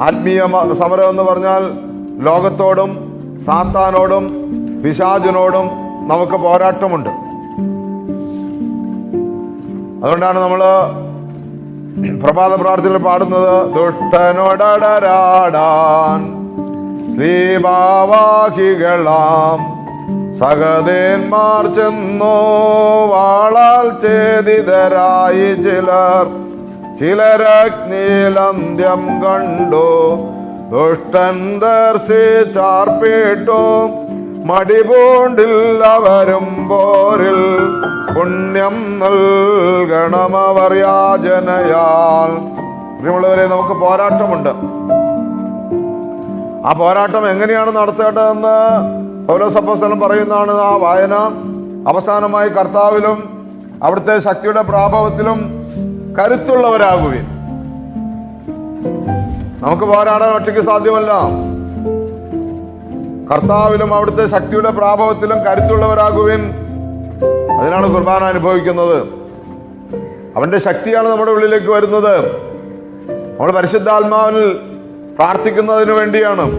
ആത്മീയ സമരം എന്ന് പറഞ്ഞാൽ ലോകത്തോടും സാത്താനോടും പിശാചിനോടും നമുക്ക് പോരാട്ടമുണ്ട്. അതുകൊണ്ടാണ് നമ്മൾ പ്രഭാത പ്രാർത്ഥനയിൽ പാടുന്നത് ദുഷ്ടനോടരാടാൻ ശ്രീഭാവാഹികളാം സഹദേന്മാർ ചെന്നോ വാളാൽ ചേതിതരായി ചിലർ ചിലരഗ്നിയിലന്ത്യം കണ്ടു? ദുഷ്ടൻ ദർശിച്ചാർപ്പിട്ടു മടിപൂണ്ടില്ലവരും പോരിൽ പുണ്യം നൽകണമവർ യാചനയാൽ. പ്രിയമുള്ളവരെ നമുക്ക് പോരാട്ടമുണ്ട്. ആ പോരാട്ടം എങ്ങനെയാണ് നടത്തേണ്ടതെന്ന് ഓരോ സഭസ്ഥലം പറയുന്നതാണ് ആ വായന. അവസാനമായി കർത്താവിലും അവിടുത്തെ ശക്തിയുടെ പ്രാഭവത്തിലും കരുത്തുള്ളവരാകുവിൻ. നമുക്ക് പോരാടാൻ ഒറ്റയ്ക്ക് സാധ്യമല്ല. കർത്താവിലും അവിടുത്തെ ശക്തിയുടെ പ്രാഭവത്തിലും കരുത്തുള്ളവരാകുവിൻ. അതിനാണ് കുർബാന അനുഭവിക്കുന്നത്. അവന്റെ ശക്തിയാണ് നമ്മുടെ ഉള്ളിലേക്ക് വരുന്നത്. നമ്മൾ പരിശുദ്ധാത്മാവിൽ പ്രാർത്ഥിക്കുന്നതിന് വേണ്ടിയാണ്.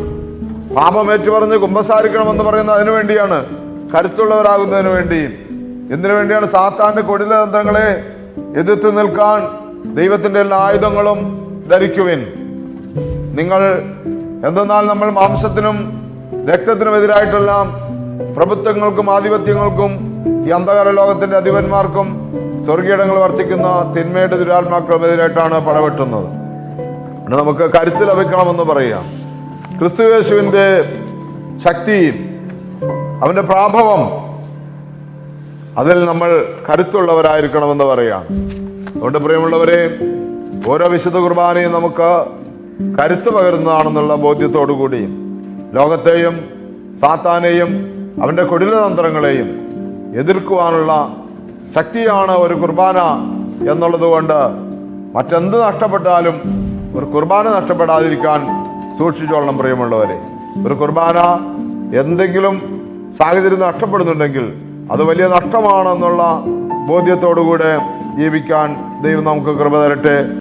പാപം ഏറ്റുപറഞ്ഞ് കുമ്പസാരിക്കണമെന്ന് പറയുന്ന അതിനു വേണ്ടിയാണ് കരുത്തുള്ളവരാകുന്നതിന് വേണ്ടി. എന്തിനു വേണ്ടിയാണ് സാത്താന്റെ കൊടില തന്ത്രങ്ങളെ എതിർത്ത് നിൽക്കാൻ ദൈവത്തിന്റെ എല്ലാ ആയുധങ്ങളും ധരിക്കുവിൻ. നിങ്ങൾ എന്തെന്നാൽ നമ്മൾ മാംസത്തിനും രക്തത്തിനും എതിരായിട്ടുള്ള പ്രഭുത്വങ്ങൾക്കും ആധിപത്യങ്ങൾക്കും ഈ അന്ധകാര ലോകത്തിന്റെ അധിപന്മാർക്കും സ്വർഗീയടങ്ങൾ വർത്തിക്കുന്ന തിന്മയുടെ ദുരാത്മാക്കളും എതിരായിട്ടാണ് പടവെട്ടുന്നത്. നമുക്ക് കരുത്ത് ലഭിക്കണമെന്ന് പറയാം. ക്രിസ്തുയേശുവിന്റെ ശക്തി അവന്റെ പ്രാഭവം അതിൽ നമ്മൾ കരുത്തുള്ളവരായിരിക്കണമെന്ന് പറയാം അതുകൊണ്ട് പ്രിയമുള്ളവരെ ഓരോ വിശുദ്ധ കുർബാനയും നമുക്ക് കരുത്ത് പകരുന്നതാണെന്നുള്ള ബോധ്യത്തോടു കൂടി ലോകത്തെയും സാത്താനെയും അവന്റെ കുടിലതന്ത്രങ്ങളെയും എതിർക്കുവാനുള്ള ശക്തിയാണ് ഒരു കുർബാന എന്നുള്ളത് കൊണ്ട് മറ്റെന്ത് നഷ്ടപ്പെട്ടാലും ഒരു കുർബാന നഷ്ടപ്പെടാതിരിക്കാൻ സൂക്ഷിച്ചോളണം പ്രിയമുള്ളവരെ. ഒരു കുർബാന എന്തെങ്കിലും സാഹചര്യം നഷ്ടപ്പെടുന്നുണ്ടെങ്കിൽ അത് വലിയ നഷ്ടമാണെന്നുള്ള ബോധ്യത്തോടുകൂടെ ജീവിക്കാൻ ദൈവം നമുക്ക് കൃപ തരട്ടെ.